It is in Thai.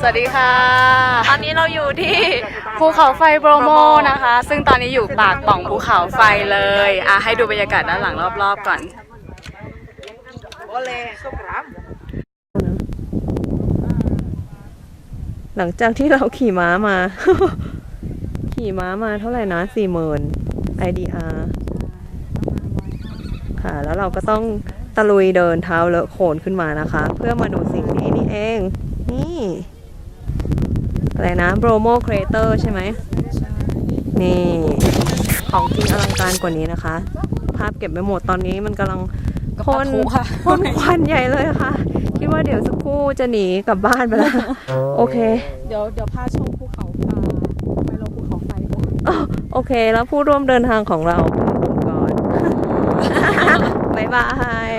สวัสดีค่ะ ตอนนี้เราอยู่ที่ภูเขาไฟโบรโมนะคะ ซึ่งตอนนี้อยู่ปากป่องภูเขาไฟเลยอะให้ดูบรรยากาศด้านหลังรอบๆก่อน หลังจากที่เราขี่ม้ามา ขี่ม้ามาเท่าไหร่นะสี่หมื่น IDR ค่ะ แล้วเราก็ต้องตะลุยเดินเท้าเลอะโคลนขึ้นมานะคะ เพื่อมาดูสิ่งนี้นี่เอง นี่ อะไรนะ Bromo Crater ใช่ไหมนี่ ของจริงอลังการกว่านี้นะคะ ภาพเก็บไม่หมดตอนนี้มันกำลังพ่นปะทุค่ะพ่นควันใหญ่เลยค่ะ คิดว่าเดี๋ยวสักครู่จะหนีกลับบ้านไปแล้ว โอเค เดี๋ยวเดี๋ยวพาชมภูเขาไฟไปลงภูเขาไฟก่อนโอเค แล้วผู้ร่วมเดินทางของเราก่อนบ๊ายบาย